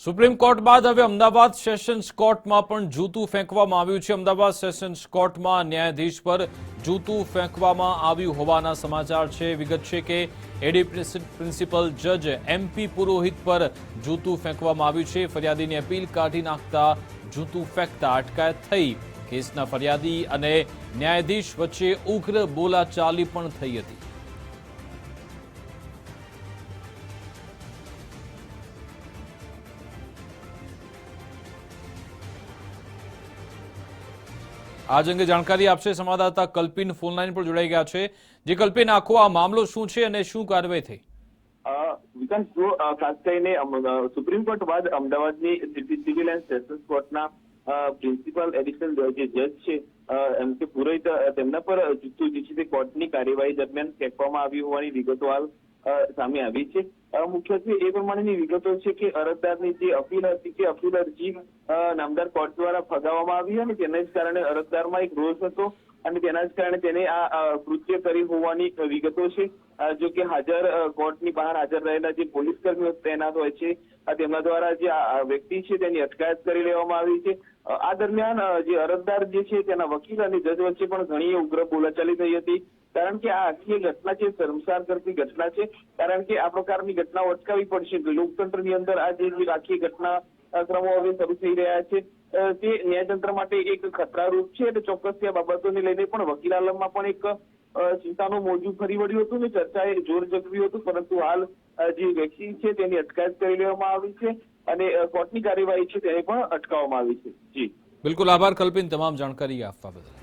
Supreme court બાદ હવે Ahmedabad sessions કોર્ટમાં પણ જૂતું ફેંકવામાં આવ્યું છે. અમદાવાદ સેશન્સ કોર્ટમાં ન્યાયાધીશ પર જૂતું ફેંકવામાં આવ્યું હોવાના સમાચાર છે. વિગત છે કે એડી પ્રિન્સિપલ જજ એમપી પુરોહિત પર જૂતું ફેંકવામાં આવ્યું છે. ફરિયાદીની અપીલ કાઢી નાખતા જૂતું ફેંકતા અટકાયત થઈ. કેસના ફરિયાદી અને ન્યાયાધીશ વચ્ચે ઉગ્ર બોલાચાલી પણ થઈ હતી. આજ અંગે જાણકારી આપશે સંવાદદાતા કલ્પિન ફોનલાઈન પર જોડાઈ ગયા છે. જે કલ્પિન, આખો આ મામલો શું છે અને શું કાર્યવાહી થઈ? વિકાસ, જો ખાસ કરીને સુપ્રીમ કોર્ટ બાદ અમદાવાદની સિવિલ એન્ડ સેશન્સ કોર્ટના પ્રિન્સિપલ એડિશનલ જે જજ છે એમ કે પુરોહિત તેમના પર જૂતું જે છે તે કોર્ટની કાર્યવાહી દરમિયાન ફેંકવામાં આવી હોવાની વિગતો હાલ સામે આવી છે. મુખ્યત્વે એ પ્રમાણેની વિગતો છે કે અરજદારની જે અપીલ હતી કે અપીલ અરજી નામદાર કોર્ટ દ્વારા ફગાવવામાં આવી અને તેને જ કારણે અરજદારમાં એક રોષ હતો અને તેના જ કારણે તેને આ કૃત્ય કરી હોવાની વિગતો છે. જો કે હાજર કોર્ટની બહાર હાજર રહેલા જે પોલીસ કર્મીઓ તૈનાત હોય છે તેમના દ્વારા જે આ વ્યક્તિ છે તેની અટકાયત કરી લેવામાં આવી છે. આ દરમિયાન જે અરજદાર જે છે તેના વકીલ અને જજ વચ્ચે પણ ઘણી ઉગ્ર બોલાચાલી થઈ હતી. કારણ કે આ આખી ઘટના છે શરમસાર કરતી ઘટના છે, કારણ કે આ પ્રકારની ઘટનાઓ અટકાવી પડશે લોકતંત્રની અંદર આ જે આખી ઘટના ક્રમો હવે શરૂ થઈ રહ્યા છે તે ન્યાયતંત્ર માટે એક ખતરારૂપ છે અને ચોક્કસ આ બાબતોને લઈને પણ વકીલ પણ એક ચિંતાનું મોજું ફરી વળ્યું હતું ને ચર્ચાએ જોર જગવ્યું હતું, પરંતુ હાલ જે વ્યક્તિ છે તેની અટકાયત કરી લેવામાં આવી છે અને કોર્ટની કાર્યવાહી છે તેને પણ અટકાવવામાં આવી છે. જી. બિલકુલ આભાર, કલ્પિન, તમામ જાણકારી આપવા બદલ.